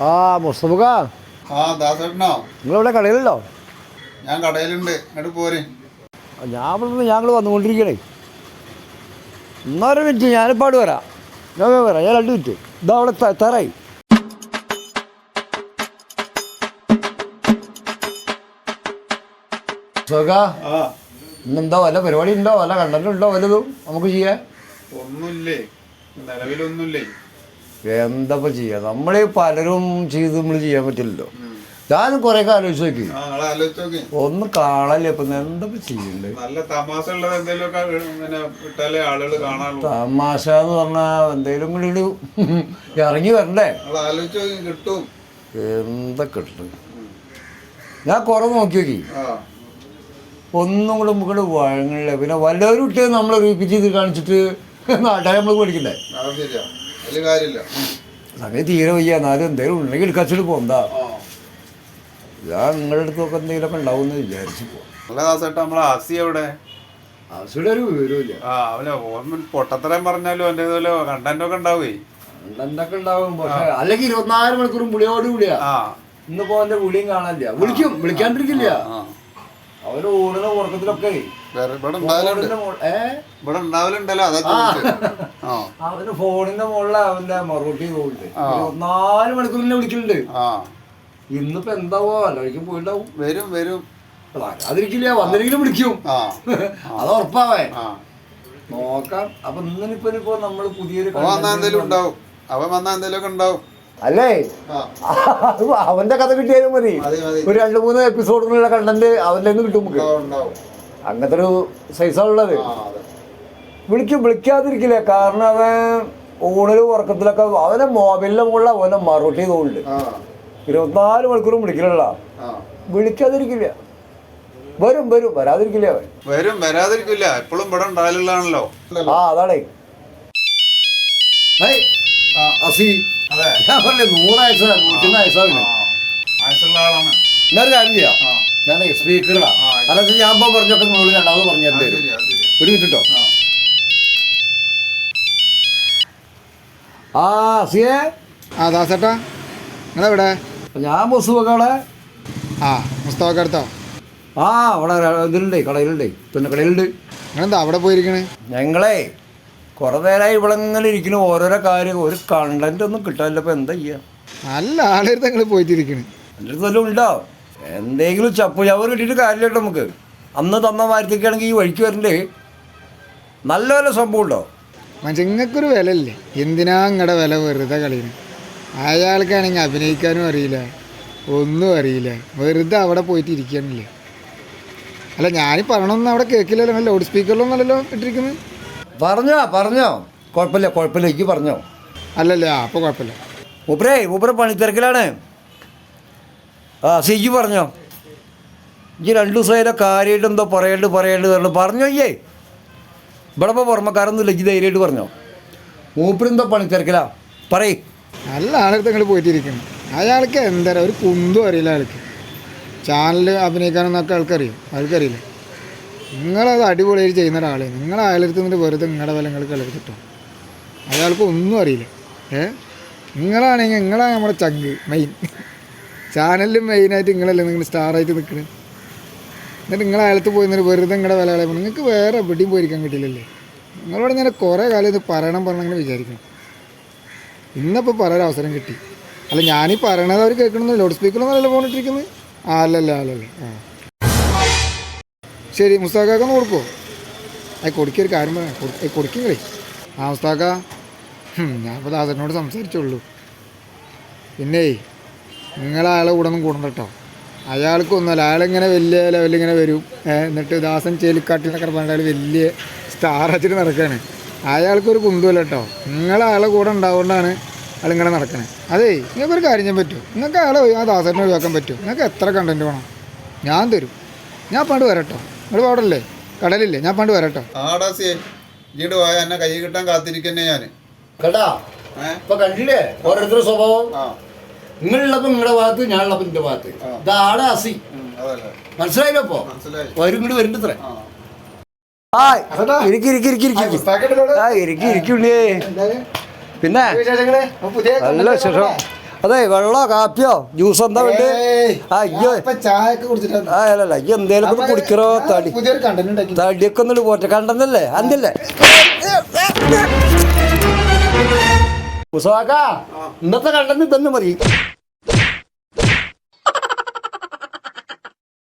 ആ മുസ്തഫ ആ ദാസേട്ടനോ? നിങ്ങളിവിടെ കടയിലുണ്ടോ? ഞാൻ കടയിലുണ്ട്. ഇങ്ങോട്ട് പോരെ. ഞാൻ ഇവിടെ ഞങ്ങൾ വന്നുകൊണ്ടിരിക്കണേ. ഇന്നൊരു മിനിറ്റ് ഞാനിപ്പാട് വരാം. ഞാൻ വരാം. ഞാൻ രണ്ട് മിനിറ്റ്. ഇതാ അവിടെ തറായി ആ. ഇന്നെന്താ വല്ല പരിപാടി ഉണ്ടോ? വല്ല കണ്ടന്റ് ഉണ്ടോ? വല്ലതും നമുക്ക് ചെയ്യാൻ? ഒന്നുമില്ലേ? നിലവിലൊന്നുമില്ലേ? എന്താ ചെയ്യാ? നമ്മളെ പലരും ചെയ്ത് നമ്മൾ ചെയ്യാൻ പറ്റില്ലല്ലോ. ഞാൻ കുറേ ആലോചിച്ച് നോക്കി ഒന്ന് കാണല്ലേ അപ്പൊ എന്താ ചെയ്യണ്ടേ? നല്ല തമാശ തമാശ എന്ന് പറഞ്ഞാൽ എന്തേലും കൂടി ഇറങ്ങി വരണ്ടേ? കിട്ടും. എന്തൊക്കെ ഉണ്ട് ഞാൻ കുറെ നോക്കി നോക്കി ഒന്നും കൂടെ നമുക്ക് വഴങ്ങില്ല പിന്നെ വല്ലവരും ഇട്ട് നമ്മൾ റീപ്പീറ്റ് ചെയ്ത് കാണിച്ചിട്ട് നാട്ടുകാരെ നമ്മൾ ശരിയാ. വലിയ കാര്യമില്ല. സംഗതി തീരെ വയ്യ. എന്നാലും എന്തെങ്കിലും ഉണ്ടെങ്കിൽ കച്ചിട്ട് പോന്താ ഞാൻ നിങ്ങളുടെ അടുത്തൊക്കെ എന്തെങ്കിലുമൊക്കെ ഉണ്ടാവും എന്ന് വിചാരിച്ചു ആസിയുടെ ഒരു വിവരമില്ല ആ അവനെ ഓർമ്മ പൊട്ടത്തരം പറഞ്ഞാലും എന്റെ ഇതുപോലെ കണ്ടന്റ് ഒക്കെ ഉണ്ടാവേ ഉണ്ടാവും. പക്ഷെ അല്ലെങ്കിൽ ഇരുപത്തിനാല് മണിക്കൂറും ഇന്നിപ്പോ കാണാനില്ല. വിളിക്കും. വിളിക്കാണ്ടിരിക്കില്ല. ആ അവന് ഊണിന് ഉറക്കത്തിലൊക്കെ വേറെ ഇവിടെ ഉണ്ടാവലുണ്ട്. ഇവിടെ ഉണ്ടാവലുണ്ടല്ലോ അതാ ആ. അവന് ഫോണിന്റെ മുകളിൽ അവന്റെ മറുപടി പോകുന്നുണ്ട് നാല് മണിക്കൂറിനെ വിളിക്കുന്നുണ്ട് ഇന്നിപ്പോ എന്താവോ അല്ലോഴിക്കും പോയിണ്ടാവും. വരും വരും. അതിരിക്കില്ല വന്നില്ലെങ്കിലും വിളിക്കും. അത് ഉറപ്പാവേ. നോക്കാം. അപ്പൊ ഇന്നിപ്പോ ഇപ്പൊ നമ്മൾ പുതിയൊരു എന്തേലും ഉണ്ടാവും. അവൻ വന്നാ എന്തേലും ഒക്കെ ഉണ്ടാവും. അല്ലേ? അവന്റെ കഥ കിട്ടിയാലും മതി. ഒരു രണ്ട് മൂന്ന് എപ്പിസോഡുകളുള്ള കണ്ടന്റ് അവന്റെ കിട്ടും നമുക്ക്. അങ്ങനത്തെ ഒരു സൈസാണുള്ളത് വിളിക്കും വിളിക്കാതിരിക്കില്ല? കാരണം അവൻ ഊണിലും ഉറക്കത്തിലൊക്കെ അവനെ മൊബൈലിലെ മുകളിൽ അവനെ മറുപടി ഉണ്ട് ഇരുപത്തിനാല് മണിക്കൂറും വിളിക്കലുള്ള വിളിക്കാതിരിക്കില്ല. വരും വരും. വരാതിരിക്കില്ല അവൻ. വരും വരാതിരിക്കില്ല. എപ്പോഴും ഇവിടെ ഉണ്ടാവലുള്ളതാണല്ലോ ആ അതാണേ. അസി. ഞാൻ പറഞ്ഞില്ലേ നൂറ് വയസ്സാ നൂറ്റൊന്ന് വയസ്സാവില്ല ആ. ആളാണ്. ഞാനൊരു കാര്യം ചെയ്യാം. ഞാൻ സ്പീക്കറാ ആ, അല്ല ഞാൻ ഇപ്പൊ പറഞ്ഞൊക്കെ മുകളിൽ രണ്ടാമത് പറഞ്ഞു തരും ഒരു മിനിറ്റ് കേട്ടോ ആ. സിയേ? ആ ദാസേട്ടാ നിങ്ങളെവിടെ? ഞാൻ ബസ് വെക്കാളെ ആ പുസ്തകമൊക്കെ അടുത്തോ? ആ അവിടെ ഇതിലുണ്ടേ കടയിലുണ്ടേ പിന്നെ കടയിലുണ്ട്. നിങ്ങളെന്താ അവിടെ പോയിരിക്കണേ? ഞങ്ങളെ കുറേ നേരമായി ഇവിടെ ഇങ്ങനെ ഇരിക്കുന്നു ഓരോരോ കാര്യം ഒരു കണ്ടന്റ് ഒന്നും കിട്ടാനില്ല ഇപ്പം എന്താ ചെയ്യുക നല്ല ആളെടുത്ത് നിങ്ങൾ പോയിട്ടിരിക്കണ്. എന്റെ അടുത്ത് ഉണ്ടോ? എന്തെങ്കിലും ചപ്പ് ചവർ കിട്ടിയിട്ട് കാര്യമില്ല നമുക്ക്. അന്ന് തന്ന മാരത്തേക്കാണെങ്കിൽ ഈ വഴിക്ക് വരണ്ടേ? നല്ല വല്ല സംഭവം ഉണ്ടോ? മനുഷ്യങ്ങൾക്കൊരു വില ഇല്ലേ എന്തിനാ നിങ്ങളുടെ വില വെറുതെ കളിയും അയാൾക്കാണെങ്കിൽ അഭിനയിക്കാനും അറിയില്ല ഒന്നും അറിയില്ല. വെറുതെ അവിടെ പോയിട്ട് ഇരിക്കാനില്ലേ? അല്ല ഞാനീ പറയണമെന്ന് അവിടെ കേൾക്കില്ലല്ലോ. ലൗഡ് സ്പീക്കറിലൊന്നല്ലല്ലോ ഇട്ടിരിക്കുന്നത് പറഞ്ഞോ പറഞ്ഞോ. കുഴപ്പമില്ല കുഴപ്പമില്ല. എനിക്ക് പറഞ്ഞോ. അല്ലല്ലേ അപ്പോൾ കുഴപ്പമില്ല. മൂപ്പരേ പണി പണിത്തിരക്കിലാണ്. ആ സിജു പറഞ്ഞോ? ഈ രണ്ട് ദിവസമായിട്ട് കാര്യമായിട്ട് എന്തോ പറയേണ്ടത് പറയേണ്ടത് പറഞ്ഞു പറഞ്ഞോ അയ്യേ ഇവിടെ ഇപ്പോൾ പുറമക്കാരൊന്നുമില്ല ഇജ്ജ് ധൈര്യമായിട്ട് പറഞ്ഞോ? മൂപ്പരെന്തോ പണിത്തിരക്കിലാ പറയേ. നല്ല ആളെടുത്ത് നിങ്ങൾ പോയിട്ടിരിക്കുന്നു. അയാൾക്ക് എന്താ ഒരു കുന്തും അറിയില്ല ആൾക്ക് ചാനലിൽ അഭിനയിക്കാനൊന്നൊക്കെ ആൾക്കറിയും? ആൾക്കറിയില്ല നിങ്ങളത് അടിപൊളിയായി ചെയ്യുന്ന ഒരാളെ. നിങ്ങൾ അയാളെടുത്ത് നിന്നിട്ട് വെറുതെ നിങ്ങളുടെ വില നിങ്ങൾ കളർത്തിട്ടോ അയാൾക്ക് ഒന്നും അറിയില്ല. ഏ? നിങ്ങളാണെങ്കിൽ നിങ്ങളാണ് നമ്മുടെ ചങ്ക് മെയിൻ ചാനലിൽ മെയിനായിട്ട് നിങ്ങളല്ലേ നിങ്ങൾ സ്റ്റാറായിട്ട് നിൽക്കുന്നത് എന്നിട്ട് നിങ്ങൾ അയാളത്ത് പോയി നിന്നിട്ട് വെറുതെ നിങ്ങളുടെ വില കളയുമ്പോൾ നിങ്ങൾക്ക് വേറെ എവിടെയും പോയിരിക്കാൻ കിട്ടിയില്ലല്ലേ നിങ്ങളോട് ഞാൻ കുറേ കാലം ഇത് പറയണം പറഞ്ഞങ്ങനെ വിചാരിക്കണം. ഇന്നിപ്പോൾ പറയാൻ അവസരം കിട്ടി. അല്ല ഞാനീ പറയണത് അവർ കേൾക്കണമെന്ന് ലൗഡ് സ്പീക്കറൊന്നല്ലല്ലോ പോണിട്ടിരിക്കുന്നത് ആ അല്ലല്ല അല്ലല്ല ആ. ശരി മുസ്താഖാക്കൊന്ന് കൊടുക്കുമോ അത് കൊടുക്കൊരു കാര്യം പറയാം കൊടുക്കിങ്ങളേ ആ മുസ്താഖ ഞാനിപ്പോൾ ദാസനോട് സംസാരിച്ചുള്ളൂ പിന്നെ നിങ്ങൾ അയാളെ കൂടെ ഒന്നും കൂടണ്ട കേട്ടോ അയാൾക്കൊന്നുമല്ല അയാളിങ്ങനെ വലിയ ലെവലിൽ ഇങ്ങനെ വരും എന്നിട്ട് ദാസൻ ചേലിക്കാട്ടിനൊക്കെ പറഞ്ഞാൽ വലിയ സ്റ്റാർ വെച്ചിട്ട് നടക്കുകയാണ് അയാൾക്കൊരു കുന്തുമല്ല കേട്ടോ നിങ്ങൾ അയാളെ കൂടെ ഉണ്ടാവുകൊണ്ടാണ് അയാളിങ്ങനെ നടക്കണേ. അതേ നിങ്ങൾക്കൊരു കാര്യം ചെയ്യാൻ പറ്റുമോ? നിങ്ങൾക്ക് അയാളെ ആ ദാസനെ ഒഴിവാക്കാൻ പറ്റുമോ? നിങ്ങൾക്ക് എത്ര കണ്ടന്റ് വേണം? ഞാൻ തരും. ഞാൻ പണ്ട് വരട്ടോ. നിങ്ങൾ പാടല്ലേ? കടലില്ലേ? ഞാൻ പണ്ട് വരട്ടോ. ആടാസിയെ ഇങ്ങോട്ട് പോയാൽ എന്നെ കൈ കിട്ടാൻ കാത്തിരിക്കുന്നേ ഞാൻ കേട്ടാ? ഇപ്പൊ കണ്ടില്ലേ? ഓരോരുത്തരുടെ സ്വഭാവം. ആ. നിങ്ങളുള്ളപ്പോ നിങ്ങളുടെ ഭാഗത്ത് ഞാനുള്ളപ്പോ നിന്റെ ഭാഗത്ത്. ഇതാണ് അസി. മനസ്സിലായില്ലോ അപ്പോ മനസ്സിലായി. വരും ഇങ്ങോട്ട് വരുന്നത്ര ആ. ആ ഇരിക്കി ഇരിക്കി ഇരിക്കി ഇരിക്കി. ആ ഇരിക്കി ഇരിക്കുണ്ടേ പിന്നെ? നല്ല വിശേഷം. അതെ വെള്ളോ കാപ്പിയോ ജ്യൂസ് എന്താ വേണ്ടത് ഏയ്, ആ അയ്യോ. ആ അല്ലല്ല അയ്യോ എന്തേലും കുടിക്കറോ തടി. പുതിയൊരു കണ്ടന്റ് ഉണ്ടാക്കി. തടിയൊക്കെ ഒന്നും പോറ്റ. കണ്ടെന്നല്ലേ? അന്തല്ലേ? മുസാക്ക ഇന്നത്തെ കണ്ടെന്ന് തന്നെ മതി.